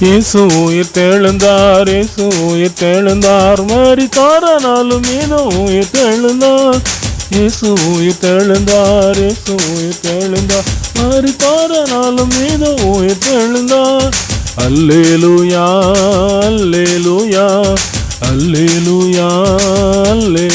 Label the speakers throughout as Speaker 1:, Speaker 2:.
Speaker 1: இயேசு உயிர் தெழுந்தார் இயேசு உயிர் தெழுந்தார். மரித்தாரனாலும் மீது உயிர் தெழுந்தார். இயேசு உயிர் தெழுந்தார் இயேசு உயிர் தெழுந்தார். மரித்தாரனாலும் மீது உயிர் தெழுந்தார். அல்லேலூயா அல்லேலூயா அல்லேலூயா அல்லே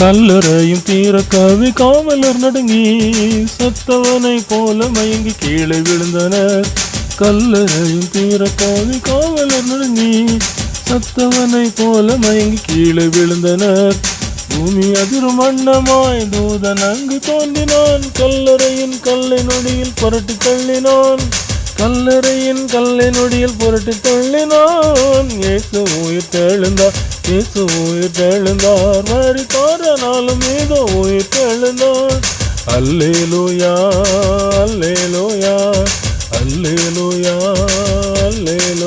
Speaker 1: கல்லறையும் தீர கவி காவலர் நடுங்கி சத்தவனை போல மயங்கி கீழே விழுந்தனர். கல்லறையும் தீர கவி காவலர் நடுங்கி சத்தவனை போல மயங்கி கீழே விழுந்தனர். பூமி அதிரும் வண்ணமாய் தூதன் அங்கு தோன்றினான். கல்லறையின் கல்லை நொடியில் புரட்டி தள்ளினான். கல்லறையின் கல்லை நொடியில் புரட்டி தள்ளினான். இயேசு உயிர் தெழுந்தான் இயேசு உயிர் தெழுந்தார் மறித்தாரனாலும் ஏதோ உயிர் தெழுந்தார் அல்லேலூயா அல்லேலூயா அல்லேலூயா அல்லேலூயா அல்லேலூயா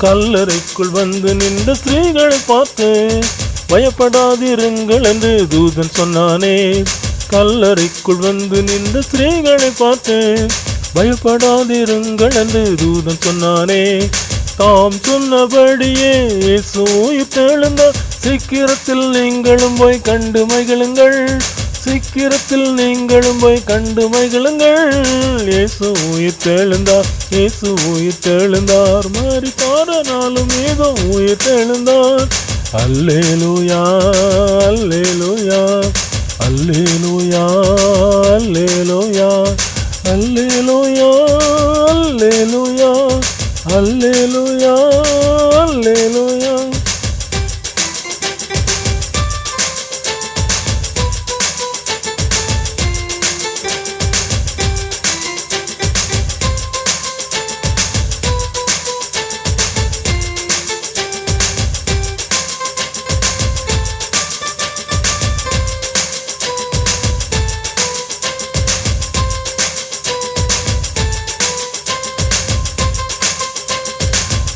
Speaker 1: கல்லறைக்குள் வந்து நின்ற ஸ்திரீகளை பார்த்து. பயப்படாதிருங்கள் என்று தூதன் சொன்னானே. கல்லறைக்குள் வந்து நின்ற ஸ்திரீகளை பார்த்து. பயப்படாதிருங்கள் என்று தூதன் சொன்னானே. தாம் சொன்னபடியே இயேசு உயிர் சீக்கிரத்தில் நீங்களும் போய் கண்டு மகிழுங்கள். சீக்கிரத்தில் நீங்களும் போய் கண்டு மகிழுங்கள். இயேசு உயிர் தெழுந்தார் இயேசு உயிர் தெழுந்தார். மாறி பாடனாலும் ஏதோ உயிர் தெழுந்தார். அல்லேலூயா அல்லேலு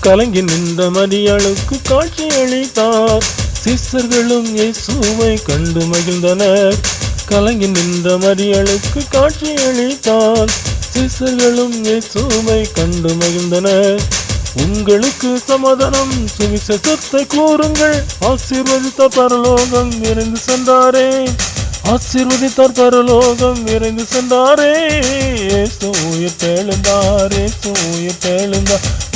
Speaker 1: கலங்கி நின்ற மதியளுக்கு காட்சி அளித்தார். சிஸ்டர்களும் இயேசுவை கண்டு மகிழ்ந்தனர். கலங்கி நின்ற மதியளுக்கு காட்சி அளித்தார். சிஸ்டர்களும் இயேசுவை கண்டு மகிழ்ந்தனர். உங்களுக்கு சமாதானம் சுவிசேஷத்தை கூறுங்கள். ஆசீர்வதித்த பரலோகம் விரைந்து சென்றாரே. ஆசீர்வதித்தார் பரலோகம் விரைந்து சென்றாரே. இயேசு உயிர் தெழுந்தார் இயேசு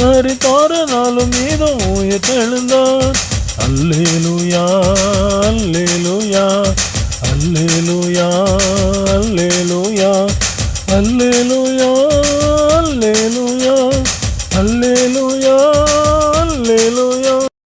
Speaker 1: கரித்தாரனாலும் நீதும் உயிர்த்தெழுந்தார் அல்லேலுயா அல்லேலுயா அல்லேலுயா அல்லேலுயா அல்லேலு